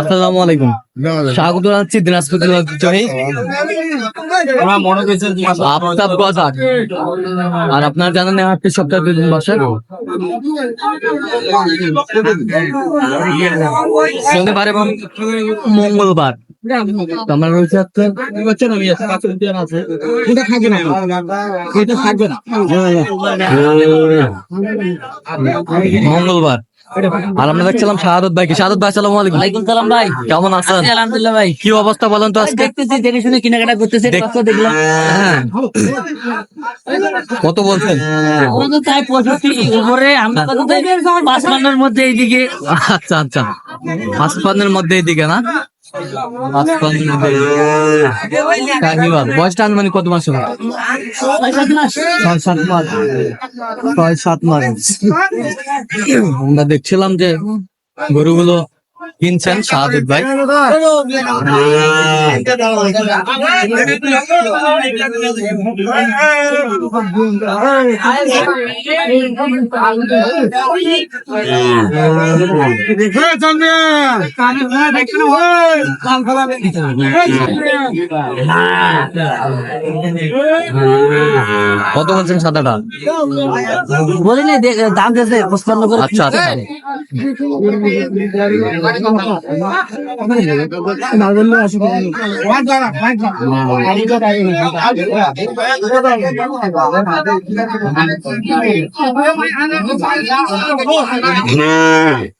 আসসালামু আলাইকুম স্বাগত জানাচ্ছি দিনাজপুর আফতাব বাজার। আর আপনার জানেন হাটটি সপ্তাহে দুই দিন বসে। শনিবার এবং মঙ্গলবার। আমরা রয়েছে না মঙ্গলবার। আর আমরা দেখছিলাম শাহাদত ভাইকে শাহাদত ভাই আসসালামু আলাইকুম। ওয়ালাইকুম সালাম ভাই। কেমন আছেন? আলহামদুলিল্লাহ ভাই। কি অবস্থা বলেন তো আজকে? দেখতেছি দেখে শুনে কেনাকাটা করতেছে কত দেখলাম। হ্যাঁ। কত বলছেন? আমাদের তাই পঁয়ষট্টি উপরে আমরা কত পাঁচ মধ্যে এইদিকে। আচ্ছা আচ্ছা। হাসপাতালের মধ্যে এইদিকে না? বয়সটা আনুমানিক ছয় সাত মাস। আমরা দেখছিলাম যে গরুগুলো কিনছেন শাহাদুত ভাই কত বলছেন সাদাটা? বলি না দে- দাম দিয়েছে আচ্ছা আচ্ছা। আর পাওয়া যায় পাওয়া যায়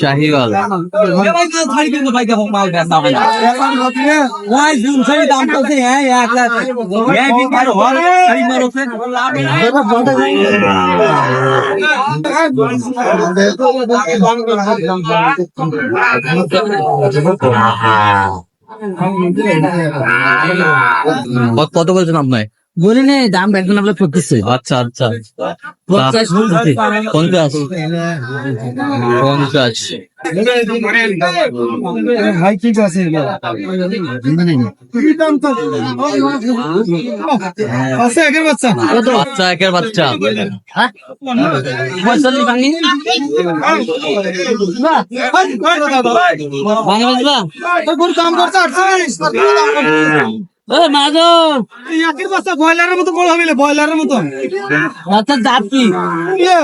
শাহিওয়াল কত- কত বলছেন আপনার বলি না দাম করতেছে আচ্ছা আচ্ছা। পঞ্চাশ। পঞ্চাশ। পঞ্চাশ। ভাই ঠিক আছে আছে একের বাচ্চা বাচ্চা একের বাচ্চা হ্যাঁ? ব্রয়লারের মতো বড় হবিলে ব্রয়লারের মতো। বাচ্চার দাঁত কি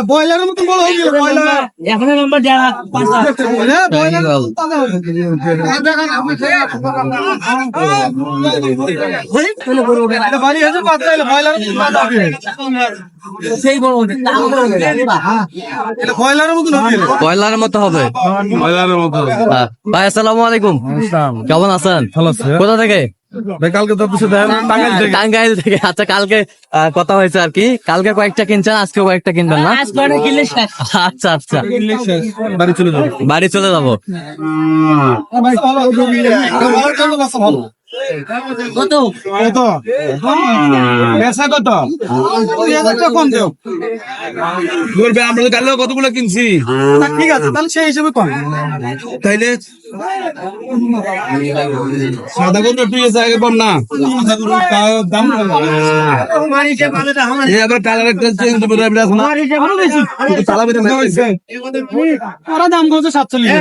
ব্রয়লারের মতো হবিলে ব্রয়লার। এখন নম্বর ব্রয়লারের মতো হবে। ভাই আসসালামু আলাইকুম। কেমন আছেন? কোথা থেকে? কালকে তো টাঙ্গাইল থেকে। আচ্ছা কালকে আহ, কথা হয়েছে আর কি। কালকে কয়েকটা কিনছেন আজকে কয়েকটা কিনবেন না। আচ্ছা আচ্ছা। বাড়ি চলে যাব। বাড়ি চলে যাব। কত? কত? পেশা কত? দুই হাজার টাকা কম দেও। করবে আমরা তো কতগুলো কিনছি? ঠিক আছে তাহলে সেই হিসেবে কম। তাইলে সাদা গরু তুই এসে আগে পাম না। দাম আবার কালার একটা চেঞ্জ করে ওরা দাম করছে সাতচল্লিশ।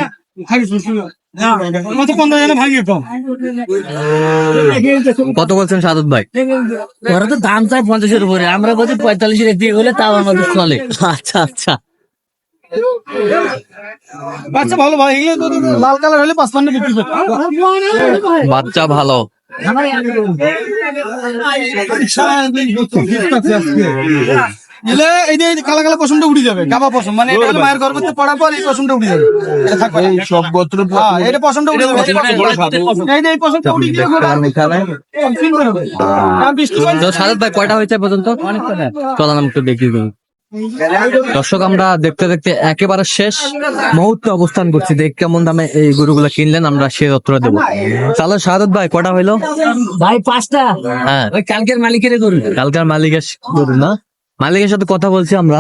জনে ভাগিয়ে কম। কত বলছেন সাদত ভাই? ওরা তো দাম চাই পঞ্চাশের উপরে। আমরা বলছি পঁয়তাল্লিশের দিয়ে হলে তাও আমাদের চলে। আচ্ছা আচ্ছা। বাচ্চা ভালো ভাই লাল কালার হলে পাঁচ পান্নে বিক্রি করতে বাচ্চা ভালো। এলে এই যে কালা কালা পশমটা উঠে যাবে। গাবা পশম মানে এটা মায়ের গর্ভতে পড়ার পর এই পশমটা উঠে যাবে। এটা থাকবে না। সব গোত্র হ্যাঁ এটা পশমটা উঠে যাবে। এই যে এই পশমটা উঠে যাবে চিনবে না ভাই। দাম বিশ টাকা। তো সাদত ভাই কয়টা হয়েছে এ পর্যন্ত? চলান আমি একটু দেখি। দর্শক আমরা দেখতে দেখতে একেবারে শেষ মুহূর্তে অবস্থান করছি। দেখ কেমন দামে এই গরুগুলো কিনলেন আমরা সে উত্তর দেবো। তাহলে সাদত ভাই কটা হইল? ভাই পাঁচটা। হ্যাঁ। কালকের মালিকের গরু। কালকার মালিকের গরু না? মালিকের সাথে কথা বলছি আমরা।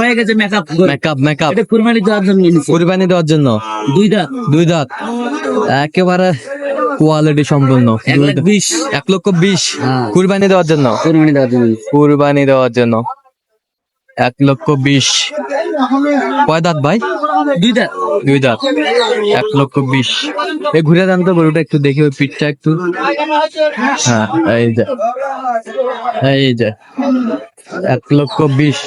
হয়ে গেছে মেকআপ মেকআপ মেকআপ এটা কুরবানি দেওয়ার জন্য কুরবানি দেওয়ার জন্য? দুই দাঁত। দুই দাঁত। একেবারে কোয়ালিটি সম্পূর্ণ। এক লক্ষ বিশ। হ্যাঁ। কুরবানি দেওয়ার জন্য? কুরবানি দেওয়ার জন্য। কুরবানি দেওয়ার জন্য। এক লক্ষ বিশ। কয় দাঁত ভাই? দুই দাঁত। দুই দাঁত। এক লক্ষ বিশ। এই ঘুরে দেন তো গরুটা একটু দেখি ওই পিঠটা একটু। হ্যাঁ এই যে। এই যে। এক লক্ষ বিশ।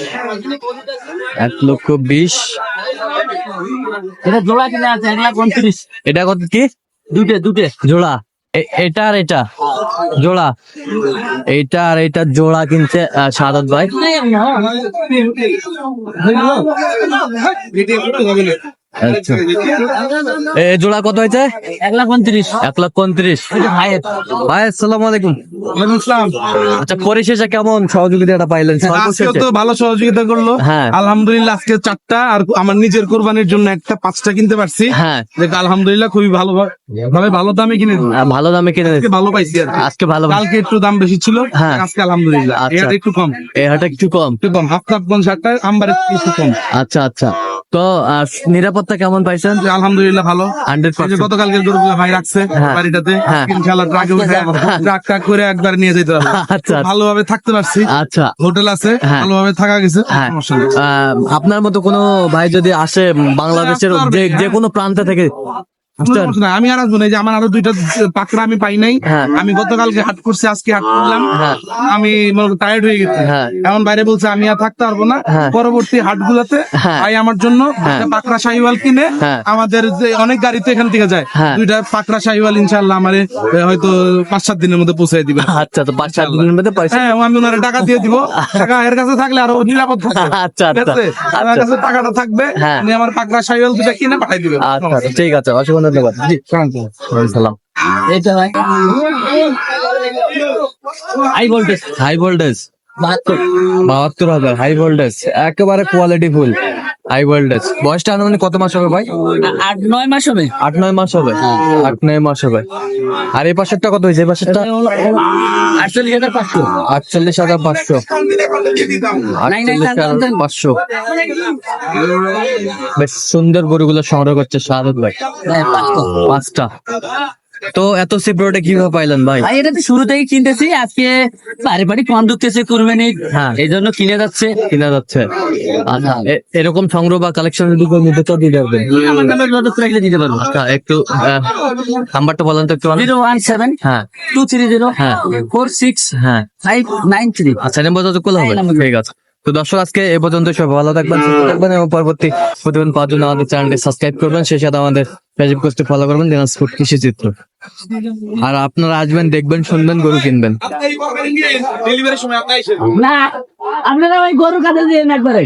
এক লক্ষ বিশ। এটা জোড়া কিনা আছে? এক লাখ উনত্রিশ এটা কত কি? দুটে দুটে জোড়া। এটা আর এটা জোড়া এইটা আর এটা জোড়া কিনছে সাদাত ভাই আচ্ছা জোড়া কত হয়েছে? এক লাখ উনত্রিশ। এক লাখ পঁয়ত্রিশ ভাই আসসালামু আলাইকুম। আচ্ছা পরিশেষে কেমন সহযোগিতাটা পাইলেন? তো ভালো সহযোগিতা করল। হ্যাঁ। আলহামদুলিল্লাহ আজকে চারটা আর আমার নিজের কোরবানির জন্য একটা পাঁচটা কিনতে পারছি। হ্যাঁ। আলহামদুলিল্লাহ খুবই ভালো ভাবে ভালো দামে কিনে ভালো দামে কিনে ভালো পাইছি আজকে ভালো কালকে একটু দাম বেশি ছিল হ্যাঁ। আজকে আলহামদুলিল্লাহ। আচ্ছা। এটা একটু কম। হাটটা একটু কম। একটু কম। হাফ কোন শার্টটা একটু কম। আচ্ছা আচ্ছা। তো আহ, নিরাপত্তা কেমন পাইছেন? আলহামদুলিল্লাহ ভালো। হান্ড্রেড গতকালকে ভাই রাখছে হ্যাঁ। বাড়িটাতে ইনশাল্লাহ ট্রাক উঠে ট্রাক ট্রাক করে একবার নিয়ে যেতে হবে। আচ্ছা। ভালোভাবে থাকতে পারছি। আচ্ছা। হোটেল আছে হ্যাঁ। ভালোভাবে থাকা গেছে হ্যাঁ। আপনার মতো কোনো ভাই যদি আসে বাংলাদেশের যে কোনো প্রান্ত থেকে আমি আর আসব না যে আমার আরও দুইটা পাকড়া আমি পাই নাই হ্যাঁ। আমি গতকালকে হাট করছি আজকে হাট করলাম হ্যাঁ। আমি টায়ার্ড হয়ে গেছি হ্যাঁ। এখন বাইরে বলছে আমি আর থাকতে পারব না। পরবর্তী হাট গুলাতে। ভাই আমার জন্য। পাকড়া শাহিওয়াল কিনে। আমাদের যে অনেক গাড়িতে এখান থেকে যায়। দুইটা পাকড়া শাহিওয়াল ইনশাল্লাহ আমার হয়তো পাঁচ সাত দিনের মধ্যে পৌঁছে দিবে আচ্ছা তো পাঁচ সাত দিনের মধ্যে হ্যাঁ আমি ওনার টাকা দিয়ে দিব টাকা এর কাছে থাকলে আরও নিরাপদ থাকবে আচ্ছা, আছে? আচ্ছা, আমার আচ্ছা। কাছে টাকাটা থাকবে। উনি আমার পাকড়া শাহিওয়াল দুটা কিনে পাঠাই দিবে আচ্ছা ঠিক আছে অসংখ্য ধন্যবাদ। জি সালাম এটা ভাই। হাই ভোল্টেজ হাই ভোল্টেজ বাহাত্তর। বাহাত্তর হাজার হাই ভোল্টেজ একেবারে কোয়ালিটি ফুল হাই ভোল্টেজ বয়সটা আনুমানিক কত মাস হবে ভাই? আট নয় মাস হবে। আট নয় মাস হবে? আট নয় মাস হবে। আর এই পাশেরটা কত হয়েছে? এই পাশেরটা আটচল্লিশ হাজার পাঁচশো। আটচল্লিশ হাজার পাঁচশো। আটচল্লিশ হাজার। পাঁচশো। বেশ সুন্দর গরুগুলো সংগ্রহ করছে শাহাদত ভাই। হ্যাঁ, পাঁচটা। তো এত সিপ্রোটা কীভাবে পাইলেন ভাই? ভাই এটা তো শুরু থেকেই কিনতেছি আজকে বাড়ি বাড়ি কম ঢুকতেছে কুরবানি। হ্যাঁ। এই জন্য কিনে যাচ্ছে। কিনা যাচ্ছে। আচ্ছা এ- এরকম সংগ্রহ বা কালেকশন যদি কেউ নিতে চাও দিয়ে যাবেন। আমার নামে যত রাখলে দিতে পারব। আচ্ছা একটু আহ, নাম্বারটা বলেন তো একটু আমাকে। জিরো ওয়ান সেভেন হ্যাঁ। টু থ্রি জিরো হ্যাঁ। ফোর সিক্স হ্যাঁ। Five nine three. আচ্ছা নাম্বার যত হবে। ঠিক আছে। তো দর্শক আজকে এ পর্যন্ত সব ভালো থাকবেন সুস্থ থাকবেন এবং পরবর্তী প্রতিদিন পাওয়ার জন্য আমাদের চ্যানেলটি সাবস্ক্রাইব করবেন। সেই সাথে আমাদের ফেসবুক পেজটি ফলো করবেন। দিনাজপুর কৃষি চিত্র আর আপনারা আসবেন দেখবেন শুনবেন গরু কিনবেন। না আপনারা ওই গরু কাছে দিয়ে একবারে।